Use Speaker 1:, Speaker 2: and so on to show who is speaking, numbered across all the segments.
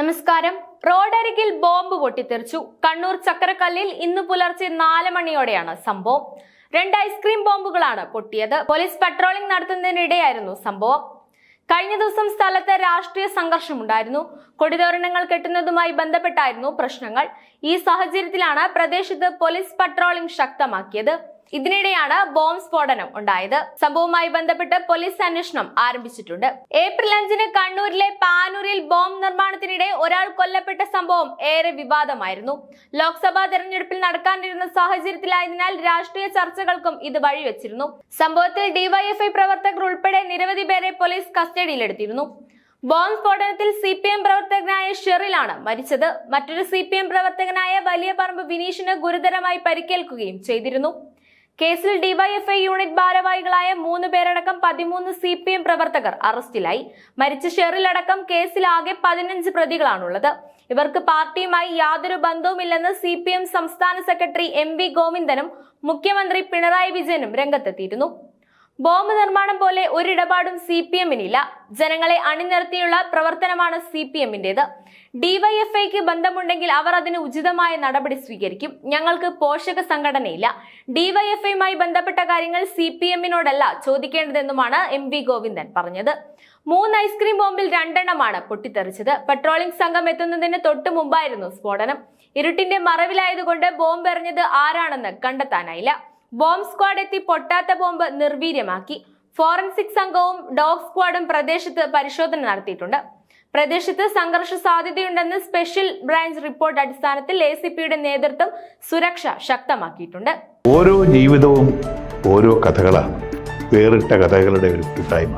Speaker 1: നമസ്കാരം. റോഡരികിൽ ബോംബ് പൊട്ടിത്തെറിച്ചു. കണ്ണൂർ ചക്കരക്കല്ലിൽ ഇന്ന് പുലർച്ചെ നാല് മണിയോടെയാണ് സംഭവം. രണ്ട് ഐസ്ക്രീം ബോംബുകളാണ് പൊട്ടിയത്. പോലീസ് പട്രോളിംഗ് നടത്തുന്നതിനിടെയായിരുന്നു സംഭവം. കഴിഞ്ഞ ദിവസം സ്ഥലത്ത് രാഷ്ട്രീയ സംഘർഷമുണ്ടായിരുന്നു. കൊടിതോരണങ്ങൾ കെട്ടുന്നതുമായി ബന്ധപ്പെട്ടായിരുന്നു പ്രശ്നങ്ങൾ. ഈ സാഹചര്യത്തിലാണ് പ്രദേശത്ത് പോലീസ് പട്രോളിംഗ് ശക്തമാക്കിയത്. ഇതിനിടെയാണ് ബോംബ് സ്ഫോടനം ഉണ്ടായത്. സംഭവവുമായി ബന്ധപ്പെട്ട് പോലീസ് അന്വേഷണം ആരംഭിച്ചിട്ടുണ്ട്. ഏപ്രിൽ അഞ്ചിന് കണ്ണൂരിലെ പാനൂരിൽ ബോംബ് നിർമ്മാണത്തിനിടെ ഒരാൾ കൊല്ലപ്പെട്ട സംഭവം ഏറെ വിവാദമായിരുന്നു. ലോക്സഭാ തെരഞ്ഞെടുപ്പിൽ നടക്കാനിരുന്ന സാഹചര്യത്തിലായതിനാൽ രാഷ്ട്രീയ ചർച്ചകൾക്കും ഇത് വഴിവെച്ചിരുന്നു. സംഭവത്തിൽ ഡിവൈഎഫ്ഐ പ്രവർത്തകർ ഉൾപ്പെടെ നിരവധി പേരെ പോലീസ് കസ്റ്റഡിയിലെടുത്തിരുന്നു. ബോംബ് സ്ഫോടനത്തിൽ സി പി എം പ്രവർത്തകനായ ഷെറിലാണ് മരിച്ചത്. മറ്റൊരു സി പി എം പ്രവർത്തകനായ വലിയ പറമ്പ് വിനീഷിന് ഗുരുതരമായി പരിക്കേൽക്കുകയും ചെയ്തിരുന്നു. കേസിൽ ഡിവൈഎഫ്ഐ യൂണിറ്റ് ഭാരവാഹികളായ മൂന്ന് പേരടക്കം പതിമൂന്ന് സി പി എം പ്രവർത്തകർ അറസ്റ്റിലായി. മരിച്ച ഷെറിലടക്കം കേസിലാകെ പതിനഞ്ച് പ്രതികളാണുള്ളത്. ഇവർക്ക് പാർട്ടിയുമായി യാതൊരു ബന്ധവുമില്ലെന്ന് സി പി എം സംസ്ഥാന സെക്രട്ടറി എം വി ഗോവിന്ദനും മുഖ്യമന്ത്രി പിണറായി വിജയനും രംഗത്തെത്തിയിരുന്നു. ബോംബ് നിർമ്മാണം പോലെ ഒരിടപാടും സി പി എമ്മിനില്ല. ജനങ്ങളെ അണിനിരത്തിയുള്ള പ്രവർത്തനമാണ് സി പി എമ്മിന്റെത് ഡിവൈഎഫ്ഐക്ക് ബന്ധമുണ്ടെങ്കിൽ അവർ അതിന് ഉചിതമായ നടപടി സ്വീകരിക്കും. ഞങ്ങൾക്ക് പോഷക സംഘടനയില്ല. ഡിവൈഎഫ്ഐയുമായി ബന്ധപ്പെട്ട കാര്യങ്ങൾ സി പി എമ്മിനോടല്ല ചോദിക്കേണ്ടതെന്നുമാണ് എം വി ഗോവിന്ദൻ പറഞ്ഞത്. മൂന്ന് ഐസ്ക്രീം ബോംബിൽ രണ്ടെണ്ണമാണ് പൊട്ടിത്തെറിച്ചത്. പെട്രോളിംഗ് സംഘം എത്തുന്നതിന് തൊട്ടു മുമ്പായിരുന്നു സ്ഫോടനം. ഇരുട്ടിന്റെ മറവിലായതുകൊണ്ട് ബോംബ് എറിഞ്ഞത് ആരാണെന്ന് കണ്ടെത്താനായില്ല. ബോംബ് സ്ക്വാഡ് എത്തി പൊട്ടാത്ത ബോംബ് നിർവീര്യമാക്കി. ഫോറൻസിക് സംഘവും ഡോഗ് സ്ക്വാഡും പ്രദേശത്ത് പരിശോധന നടത്തിയിട്ടുണ്ട്. പ്രദേശത്ത് സംഘർഷ സാധ്യതയുണ്ടെന്ന് സ്പെഷ്യൽ ബ്രാഞ്ച് റിപ്പോർട്ട് അടിസ്ഥാനത്തിൽ എ സി പിയുടെ നേതൃത്വം സുരക്ഷ ശക്തമാക്കിയിട്ടുണ്ട്.
Speaker 2: ഓരോ ജീവിതവും ഓരോ കഥകളാണ്. വേറിട്ട കഥകളുടെ ഒരു കൂട്ടായ്മ.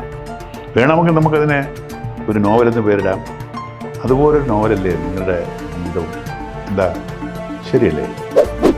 Speaker 2: വേണമെങ്കിൽ നമുക്കതിനെ ഒരു നോവലെന്ന് പേരിടാം. അതുപോലൊരു നോവലല്ലേ നിങ്ങളുടെ ജീവിതവും? എന്താ? ശരിയല്ലേ?